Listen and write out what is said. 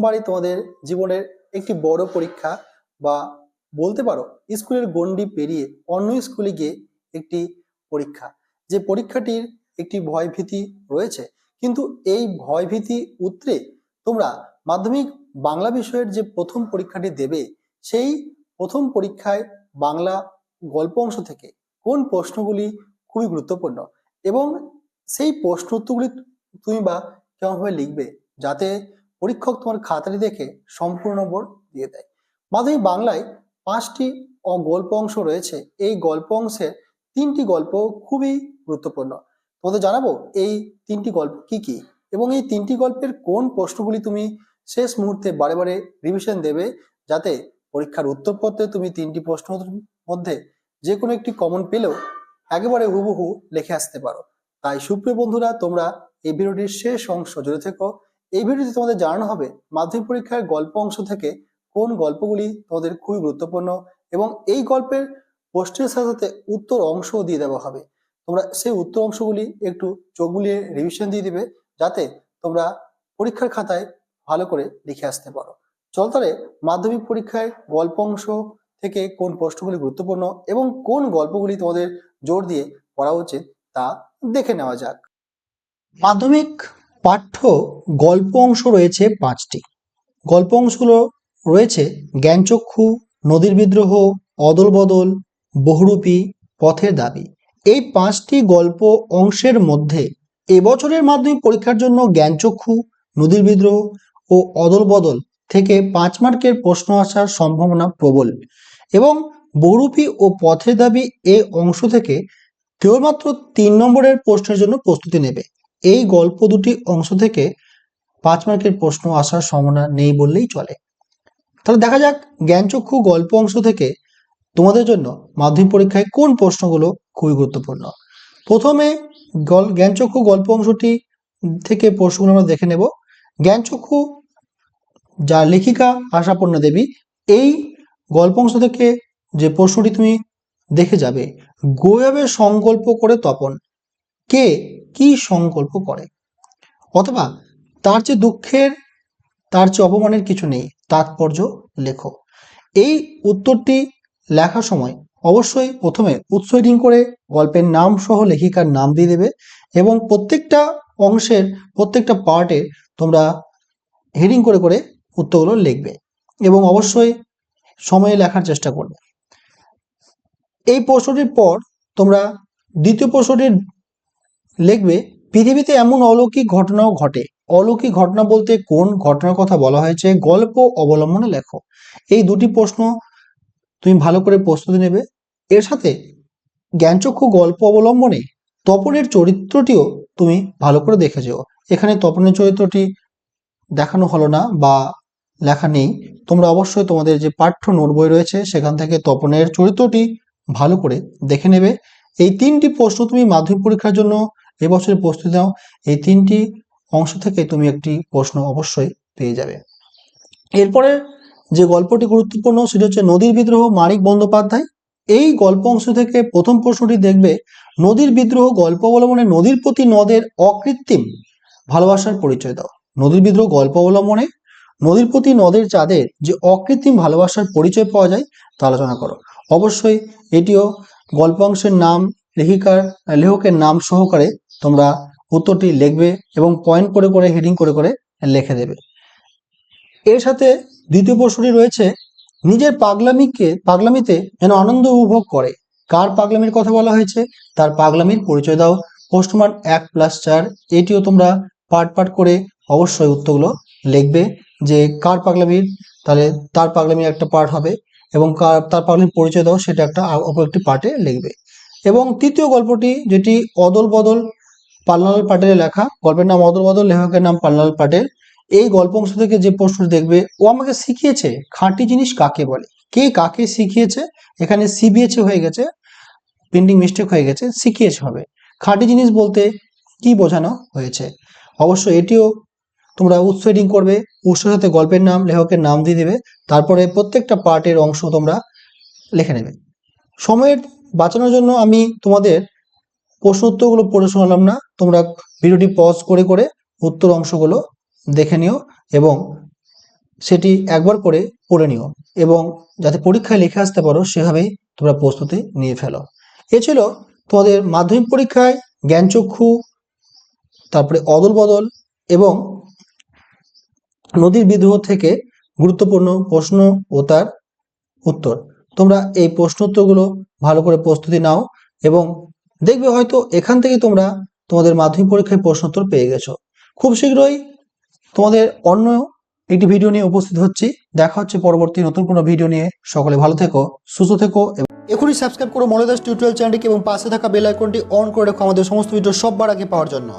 প্রথমবারই তোমাদের জীবনের একটি বড় পরীক্ষা বা বলতে পারো স্কুলের গণ্ডি পেরিয়ে অন্য স্কুলে গিয়ে একটি পরীক্ষা। যে পরীক্ষাটির একটি ভয়ভীতি রয়েছে, কিন্তু এই ভয়ভীতি উতরে তোমরা মাধ্যমিক বাংলা বিষয়ের যে প্রথম পরীক্ষাটি দেবে, সেই প্রথম পরীক্ষায় বাংলা গল্প অংশ থেকে কোন প্রশ্নগুলি খুবই গুরুত্বপূর্ণ এবং সেই প্রশ্ন উত্তরগুলি তুমি বা কেমনভাবে লিখবে যাতে পরীক্ষক তোমার খাতাটি দেখে সম্পূর্ণ নম্বর দিয়ে দেয়। মাধ্যমিক বাংলায় পাঁচটি গল্প অংশ রয়েছে। এই গল্প অংশের তিনটি গল্প খুবই গুরুত্বপূর্ণ। তোমাদের জানাব এই তিনটি গল্প কি কি? এবং এই তিনটি গল্পের কোন প্রশ্নগুলি তুমি শেষ মুহূর্তে বারে বারে রিভিশন দেবে? যাতে পরীক্ষার উত্তরপত্রে তুমি তিনটি প্রশ্নের মধ্যে যে কোনো একটি কমন পেলেও একেবারে হুবহু লিখে আসতে পারো। তাই সুপ্রিয় বন্ধুরা, তোমরা এই ভিডিওটির শেষ অংশ জুড়ে থেকো। এই ভিডিওতে তোমাদের জানানো হবে মাধ্যমিক পরীক্ষার গল্প অংশ থেকে কোন গল্পগুলি তোমাদের খুবই গুরুত্বপূর্ণ এবং এই গল্পের প্রশ্নের সাথে সাথে উত্তর অংশও দিয়ে দেওয়া হবে। তোমরা সেই উত্তর অংশগুলি একটু চোখ বুলিয়ে রিভিশন দিয়ে দিবে যাতে তোমরা পরীক্ষার খাতায় ভালো করে লিখে আসতে পারো। চল তাহলে মাধ্যমিক পরীক্ষায় গল্প অংশ থেকে কোন প্রশ্নগুলি গুরুত্বপূর্ণ এবং কোন গল্পগুলি তোমাদের জোর দিয়ে পড়া উচিত তা দেখে নেওয়া যাক। মাধ্যমিক পাঠ্য গল্প অংশ রয়েছে পাঁচটি। গল্প অংশগুলো রয়েছে জ্ঞানচক্ষু, নদীর বিদ্রোহ অদল বদল বহুরূপী, পথের দাবি। এই পাঁচটি গল্প অংশের মধ্যে এবছরের মাধ্যমিক পরীক্ষার জন্য জ্ঞানচক্ষু, নদীর বিদ্রোহ ও অদল বদল থেকে পাঁচ মার্কের প্রশ্ন আসার সম্ভাবনা প্রবল এবং বহুরূপী ও পথের দাবি এ অংশ থেকে কেবলমাত্র তিন নম্বরের প্রশ্নের জন্য প্রস্তুতি নেবে। এই গল্প দুটি অংশ থেকে পাঁচ মার্কের প্রশ্ন আসার সম্ভাবনা নেই বললেই চলে। তাহলে দেখা যাক জ্ঞানচক্ষু গল্প অংশ থেকে তোমাদের জন্য মাধ্যমিক পরীক্ষায় কোন প্রশ্নগুলো খুবই গুরুত্বপূর্ণ। প্রথমে জ্ঞানচক্ষু গল্প অংশটি থেকে প্রশ্নগুলো আমরা দেখে নেব। জ্ঞানচক্ষু যার লেখিকা আশাপূর্ণা দেবী, এই গল্প অংশ থেকে যে প্রশ্নটি তুমি দেখে যাবে গোয়াবে সংকল্প করে তপন। কে কি সংকল্প করে? অথবা তার যে দুঃখের, তার যে অপমানের কিছু নেই, তাৎপর্য লেখো। এই উত্তরটি লেখার সময় অবশ্যই প্রথমে উৎস রিডিং করে গল্পের নাম সহ লেখিকার নাম দিয়ে দেবে এবং প্রত্যেকটা অংশের প্রত্যেকটা পার্টে তোমরা হেডিং করে করে উত্তরগুলো লিখবে এবং অবশ্যই সময়ে লেখার চেষ্টা করবে। এই প্রশ্নটির পর তোমরা দ্বিতীয় প্রশ্নটি লিখবে, পৃথিবীতে এমন অলৌকিক ঘটনাও ঘটে। অলৌকিক ঘটনা বলতে কোন ঘটনার কথা বলা হয়েছে? গল্প অবলম্বনে লেখো। এই দুটি প্রশ্ন তুমি ভালো করে প্রস্তুতি নেবে। এর সাথে জ্ঞানচক্ষু গল্প অবলম্বনে তপনের চরিত্রটিও তুমি ভালো করে দেখে যেও এখানে তপনের চরিত্রটি দেখানো হলো না বা লেখা নেই। তোমরা অবশ্যই তোমাদের যে পাঠ্য নোট বই রয়েছে, সেখান থেকে তপনের চরিত্রটি ভালো করে দেখে নেবে। এই তিনটি প্রশ্ন তুমি মাধ্যমিক পরীক্ষার জন্য এবছরের প্রস্তুতি নাও এই তিনটি অংশ থেকে তুমি একটি প্রশ্ন অবশ্যই পেয়ে যাবে। এরপরে যে গল্পটি গুরুত্বপূর্ণ সেটি হচ্ছে নদীর বিদ্রোহ, মানিক বন্দ্যোপাধ্যায়। এই গল্প অংশ থেকে প্রথম প্রশ্নটি দেখবে, নদীর বিদ্রোহ গল্প অবলম্বনে নদীর প্রতি নদের অকৃত্রিম ভালোবাসার পরিচয় দাও। নদীর বিদ্রোহ গল্প অবলম্বনে নদীর প্রতি নদের চাঁদের যে অকৃত্রিম ভালোবাসার পরিচয় পাওয়া যায় তা আলোচনা করো। অবশ্যই এটিও গল্প অংশের নাম, লেখিকার, লেখকের নাম সহকারে তোমরা উত্তরটি লিখবে এবং পয়েন্ট করে করে হেডিং করে করে লিখে দেবে। এর সাথে দ্বিতীয় প্রশ্নটি রয়েছে, নিজের পাগলামিকে, পাগলামিতে যেন আনন্দ উপভোগ করে। কার পাগলামির কথা বলা হয়েছে? তার পাগলামির পরিচয় দাও। প্রশ্নমান এক প্লাস চার, এটিও তোমরা পার্ট পার্ট করে অবশ্যই উত্তরগুলো লিখবে যে কার পাগলামির, তাহলে তার পাগলামির একটা পার্ট হবে এবং কার, তার পাগলামির পরিচয় দাও, সেটা একটা অপর একটি পার্টে লিখবে। এবং তৃতীয় গল্পটি, যেটি অদল বদল পাল্লাল পাটেলের লেখা। গল্পের নাম অদল বদল, লেখকের নাম পাল্লাল পাটেল। এই গল্প অংশ থেকে যে প্রশ্ন দেখবে, ও আমাকে শিখিয়েছে খাঁটি জিনিস কাকে বলে। কে কাকে শিখিয়েছে? এখানে সিবিএচে হয়ে গেছে প্রিন্টিং মিস্টেক হয়ে গেছে, শিখিয়েছে হবে। খাঁটি জিনিস বলতে কি বোঝানো হয়েছে? অবশ্য এটিও তোমরা উৎস রিডিং করবে, উৎসের সাথে গল্পের নাম, লেখকের নাম দিয়ে দেবে। তারপরে প্রত্যেকটা পার্টের অংশ তোমরা লিখে নেবে। সময়ের বাঁচানোর জন্য আমি তোমাদের প্রশ্ন উত্তরগুলো পড়ে শোনালাম না। তোমরা ভিডিওটি পজ করে করে উত্তর অংশগুলো দেখে নিও এবং সেটি একবার করে পড়ে নিও এবং যাতে পরীক্ষায় লিখে আসতে পারো, সেভাবেই তোমরা প্রস্তুতি নিয়ে ফেলো। এ ছিল তোমাদের মাধ্যমিক পরীক্ষায় জ্ঞানচক্ষু, তারপরে অদল বদল এবং নদীর বিদ্রোহ থেকে গুরুত্বপূর্ণ প্রশ্ন ও তার উত্তর। তোমরা এই প্রশ্ন উত্তরগুলো ভালো করে প্রস্তুতি নাও এবং দেখবে হয়তো এখান থেকে তোমরা তোমাদের মাধ্যমিক পরীক্ষায় প্রশ্ন উত্তর পেয়ে গেছো। খুব শীঘ্রই তোমাদের অন্য একটি ভিডিও নিয়ে উপস্থিত হচ্ছি। দেখা হচ্ছে পরবর্তী নতুন কোনো ভিডিও নিয়ে। সকলে ভালো থেকো, সুস্থ থেকো এখনই সাবস্ক্রাইব করো মনোদাস টিউটোরিয়াল চ্যানেলটিকে এবং পাশে থাকা বেল আইকনটি অন করে রাখো আমাদের সমস্ত ভিডিও সববার আগে পাওয়ার জন্য।